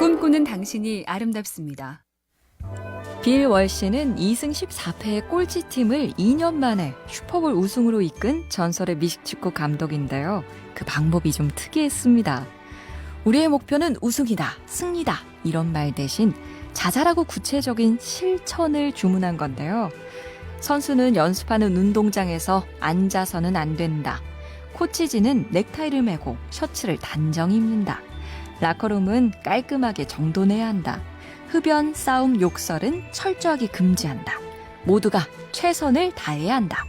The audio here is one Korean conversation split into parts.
꿈꾸는 당신이 아름답습니다. 빌 월시는 2승 14패의 꼴찌팀을 2년 만에 슈퍼볼 우승으로 이끈 전설의 미식축구 감독인데요. 그 방법이 좀 특이했습니다. 우리의 목표는 우승이다, 승리다 이런 말 대신 자잘하고 구체적인 실천을 주문한 건데요. 선수는 연습하는 운동장에서 앉아서는 안 된다. 코치진은 넥타이를 메고 셔츠를 단정히 입는다. 라커룸은 깔끔하게 정돈해야 한다. 흡연, 싸움, 욕설은 철저하게 금지한다. 모두가 최선을 다해야 한다.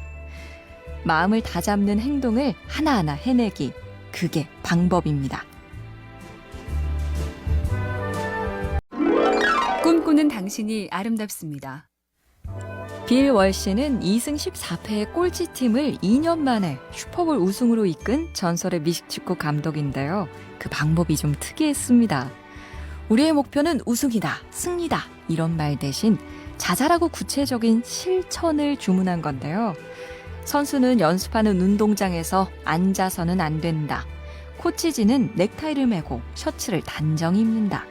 마음을 다잡는 행동을 하나하나 해내기. 그게 방법입니다. 꿈꾸는 당신이 아름답습니다. 빌 월시는 2승 14패의 꼴찌팀을 2년 만에 슈퍼볼 우승으로 이끈 전설의 미식축구 감독인데요. 그 방법이 좀 특이했습니다. 우리의 목표는 우승이다, 승리다 이런 말 대신 자잘하고 구체적인 실천을 주문한 건데요. 선수는 연습하는 운동장에서 앉아서는 안 된다. 코치진은 넥타이를 메고 셔츠를 단정히 입는다.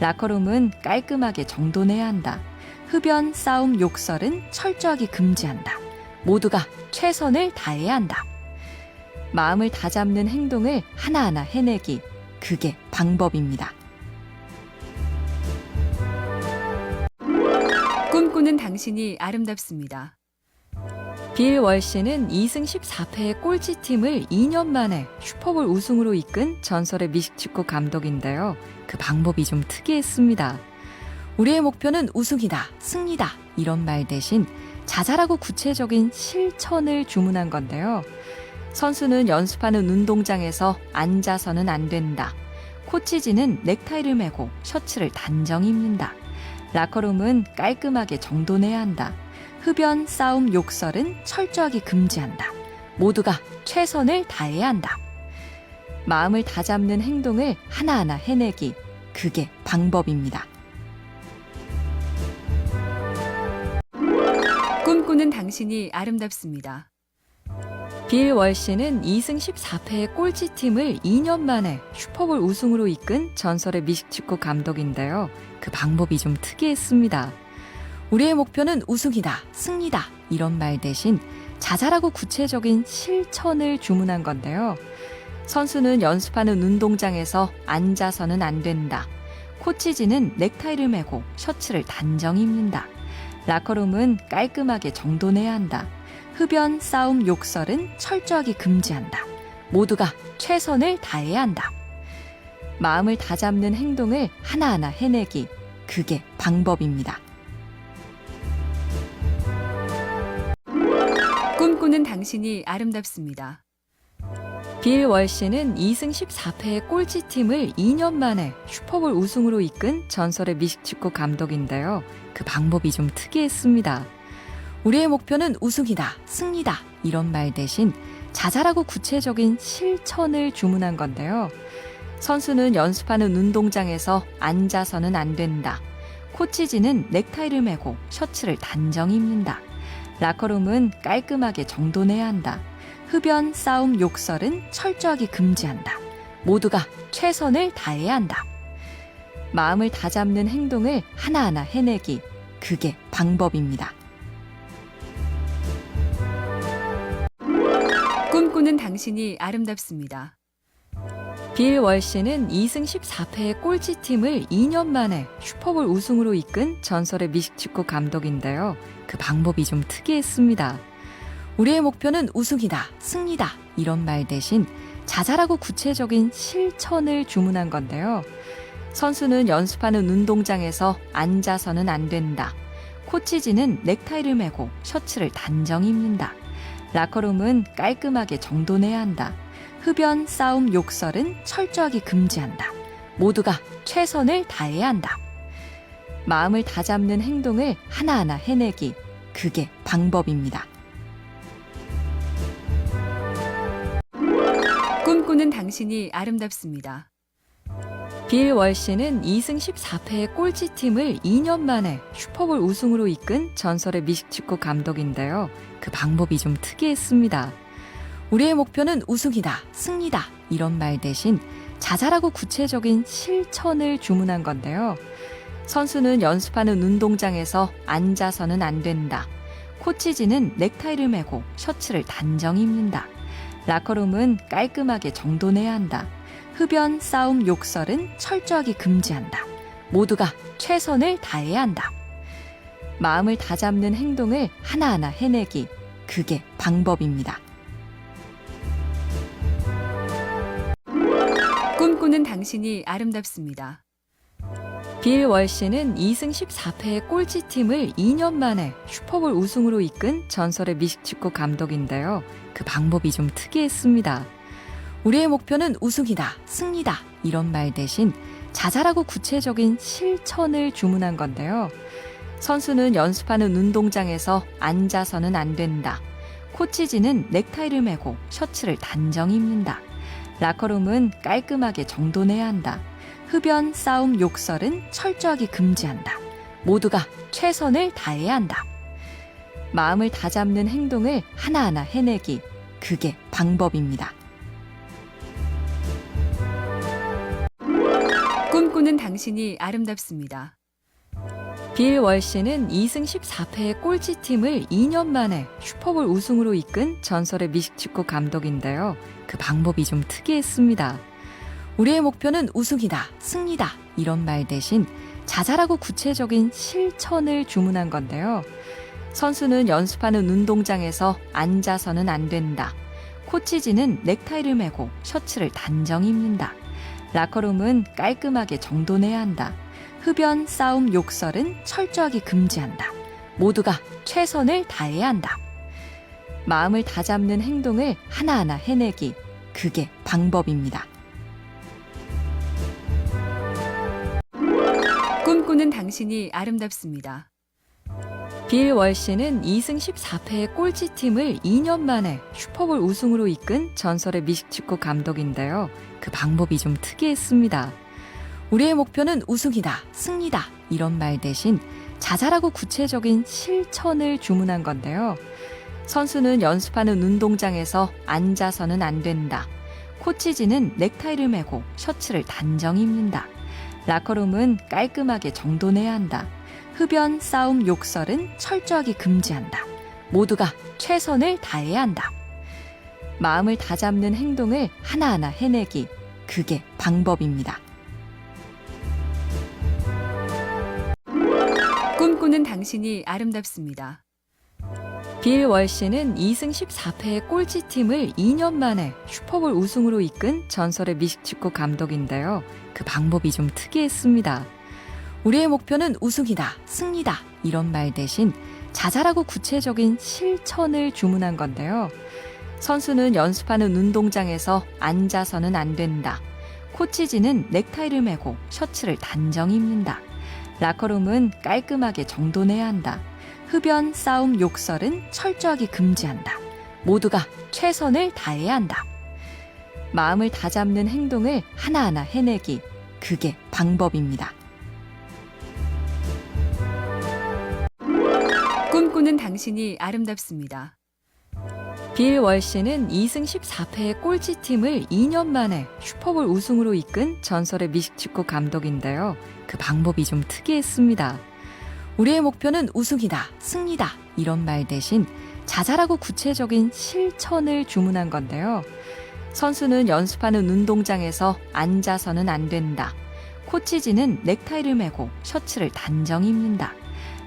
라커룸은 깔끔하게 정돈해야 한다. 흡연, 싸움, 욕설은 철저하게 금지한다. 모두가 최선을 다해야 한다. 마음을 다잡는 행동을 하나하나 해내기. 그게 방법입니다. 꿈꾸는 당신이 아름답습니다. 빌 월시는 2승 14패의 꼴찌팀을 2년 만에 슈퍼볼 우승으로 이끈 전설의 미식축구 감독인데요. 그 방법이 좀 특이했습니다. 우리의 목표는 우승이다, 승리다 이런 말 대신 자잘하고 구체적인 실천을 주문한 건데요. 선수는 연습하는 운동장에서 앉아서는 안 된다. 코치진은 넥타이를 메고 셔츠를 단정히 입는다. 라커룸은 깔끔하게 정돈해야 한다. 흡연, 싸움, 욕설은 철저하게 금지한다. 모두가 최선을 다해야 한다. 마음을 다잡는 행동을 하나하나 해내기. 그게 방법입니다. 꿈꾸는 당신이 아름답습니다. 빌 월시는 2승 14패의 꼴찌팀을 2년 만에 슈퍼볼 우승으로 이끈 전설의 미식축구 감독인데요. 그 방법이 좀 특이했습니다. 우리의 목표는 우승이다, 승리다 이런 말 대신 자잘하고 구체적인 실천을 주문한 건데요. 선수는 연습하는 운동장에서 앉아서는 안 된다. 코치진은 넥타이를 메고 셔츠를 단정히 입는다. 라커룸은 깔끔하게 정돈해야 한다. 흡연, 싸움, 욕설은 철저하게 금지한다. 모두가 최선을 다해야 한다. 마음을 다잡는 행동을 하나하나 해내기. 그게 방법입니다. 꿈꾸는 당신이 아름답습니다. 빌 월시는 2승 14패의 꼴찌팀을 2년 만에 슈퍼볼 우승으로 이끈 전설의 미식축구 감독인데요. 그 방법이 좀 특이했습니다. 우리의 목표는 우승이다, 승리다 이런 말 대신 자잘하고 구체적인 실천을 주문한 건데요. 선수는 연습하는 운동장에서 앉아서는 안 된다. 코치진은 넥타이를 메고 셔츠를 단정히 입는다. 라커룸은 깔끔하게 정돈해야 한다. 흡연, 싸움, 욕설은 철저하게 금지한다. 모두가 최선을 다해야 한다. 마음을 다잡는 행동을 하나하나 해내기. 그게 방법입니다. 꿈꾸는 당신이 아름답습니다. 빌 월시는 2승 14패의 꼴찌팀을 2년 만에 슈퍼볼 우승으로 이끈 전설의 미식축구 감독인데요. 그 방법이 좀 특이했습니다. 우리의 목표는 우승이다, 승리다 이런 말 대신 자잘하고 구체적인 실천을 주문한 건데요. 선수는 연습하는 운동장에서 앉아서는 안 된다. 코치진은 넥타이를 메고 셔츠를 단정히 입는다. 라커룸은 깔끔하게 정돈해야 한다. 흡연, 싸움, 욕설은 철저하게 금지한다. 모두가 최선을 다해야 한다. 마음을 다잡는 행동을 하나하나 해내기. 그게 방법입니다. 꿈꾸는 당신이 아름답습니다. 빌 월시는 2승 14패의 꼴찌팀을 2년 만에 슈퍼볼 우승으로 이끈 전설의 미식축구 감독인데요. 그 방법이 좀 특이했습니다. 우리의 목표는 우승이다, 승리다 이런 말 대신 자잘하고 구체적인 실천을 주문한 건데요. 선수는 연습하는 운동장에서 앉아서는 안 된다. 코치진은 넥타이를 매고 셔츠를 단정히 입는다. 라커룸은 깔끔하게 정돈해야 한다. 흡연, 싸움, 욕설은 철저하게 금지한다. 모두가 최선을 다해야 한다. 마음을 다잡는 행동을 하나하나 해내기. 그게 방법입니다. 꿈꾸는 당신이 아름답습니다. 빌 월시는 2승 14패의 꼴찌팀을 2년 만에 슈퍼볼 우승으로 이끈 전설의 미식축구 감독인데요. 그 방법이 좀 특이했습니다. 우리의 목표는 우승이다, 승리다 이런 말 대신 자잘하고 구체적인 실천을 주문한 건데요. 선수는 연습하는 운동장에서 앉아서는 안 된다. 코치진은 넥타이를 매고 셔츠를 단정히 입는다. 라커룸은 깔끔하게 정돈해야 한다. 흡연, 싸움, 욕설은 철저하게 금지한다. 모두가 최선을 다해야 한다. 마음을 다잡는 행동을 하나하나 해내기. 그게 방법입니다. 꿈꾸는 당신이 아름답습니다. 빌 월시는 2승 14패의 꼴찌팀을 2년 만에 슈퍼볼 우승으로 이끈 전설의 미식축구 감독인데요. 그 방법이 좀 특이했습니다. 우리의 목표는 우승이다, 승리다 이런 말 대신 자잘하고 구체적인 실천을 주문한 건데요. 선수는 연습하는 운동장에서 앉아서는 안 된다. 코치진은 넥타이를 매고 셔츠를 단정히 입는다. 라커룸은 깔끔하게 정돈해야 한다. 흡연, 싸움, 욕설은 철저하게 금지한다. 모두가 최선을 다해야 한다. 마음을 다잡는 행동을 하나하나 해내기. 그게 방법입니다. 꿈꾸는 당신이 아름답습니다. 빌 월시는 2승 14패의 꼴찌팀을 2년 만에 슈퍼볼 우승으로 이끈 전설의 미식축구 감독인데요. 그 방법이 좀 특이했습니다. 우리의 목표는 우승이다, 승리다 이런 말 대신 자잘하고 구체적인 실천을 주문한 건데요. 선수는 연습하는 운동장에서 앉아서는 안 된다. 코치진은 넥타이를 매고 셔츠를 단정히 입는다. 라커룸은 깔끔하게 정돈해야 한다. 흡연, 싸움, 욕설은 철저하게 금지한다. 모두가 최선을 다해야 한다. 마음을 다잡는 행동을 하나하나 해내기. 그게 방법입니다. 꿈꾸는 당신이 아름답습니다. 빌 월시는 2승 14패의 꼴찌팀을 2년 만에 슈퍼볼 우승으로 이끈 전설의 미식축구 감독인데요. 그 방법이 좀 특이했습니다. 우리의 목표는 우승이다, 승리다 이런 말 대신 자잘하고 구체적인 실천을 주문한 건데요. 선수는 연습하는 운동장에서 앉아서는 안 된다. 코치진은 넥타이를 매고 셔츠를 단정히 입는다. 라커룸은 깔끔하게 정돈해야 한다. 흡연, 싸움, 욕설은 철저하게 금지한다. 모두가 최선을 다해야 한다. 마음을 다잡는 행동을 하나하나 해내기. 그게 방법입니다. 꿈꾸는 당신이 아름답습니다. 빌 월시는 2승 14패의 꼴찌팀을 2년 만에 슈퍼볼 우승으로 이끈 전설의 미식축구 감독인데요. 그 방법이 좀 특이했습니다. 우리의 목표는 우승이다, 승리다 이런 말 대신 자잘하고 구체적인 실천을 주문한 건데요. 선수는 연습하는 운동장에서 앉아서는 안 된다. 코치진은 넥타이를 매고 셔츠를 단정히 입는다.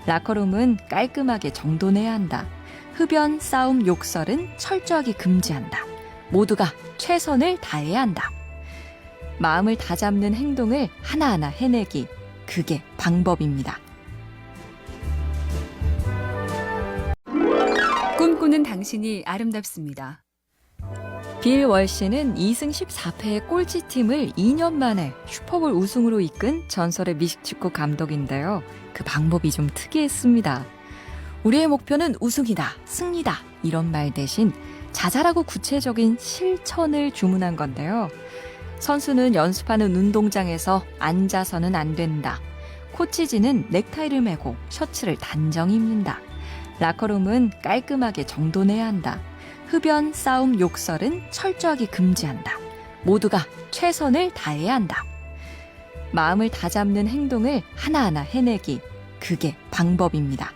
라커룸은 깔끔하게 정돈해야 한다. 흡연, 싸움, 욕설은 철저하게 금지한다. 모두가 최선을 다해야 한다. 마음을 다잡는 행동을 하나하나 해내기. 그게 방법입니다. 꿈꾸는 당신이 아름답습니다. 빌 월시는 2승 14패의 꼴찌팀을 2년 만에 슈퍼볼 우승으로 이끈 전설의 미식축구 감독인데요. 그 방법이 좀 특이했습니다. 우리의 목표는 우승이다, 승리다 이런 말 대신 자잘하고 구체적인 실천을 주문한 건데요. 선수는 연습하는 운동장에서 앉아서는 안 된다. 코치진은 넥타이를 매고 셔츠를 단정히 입는다. 라커룸은 깔끔하게 정돈해야 한다. 흡연, 싸움, 욕설은 철저하게 금지한다. 모두가 최선을 다해야 한다. 마음을 다잡는 행동을 하나하나 해내기. 그게 방법입니다.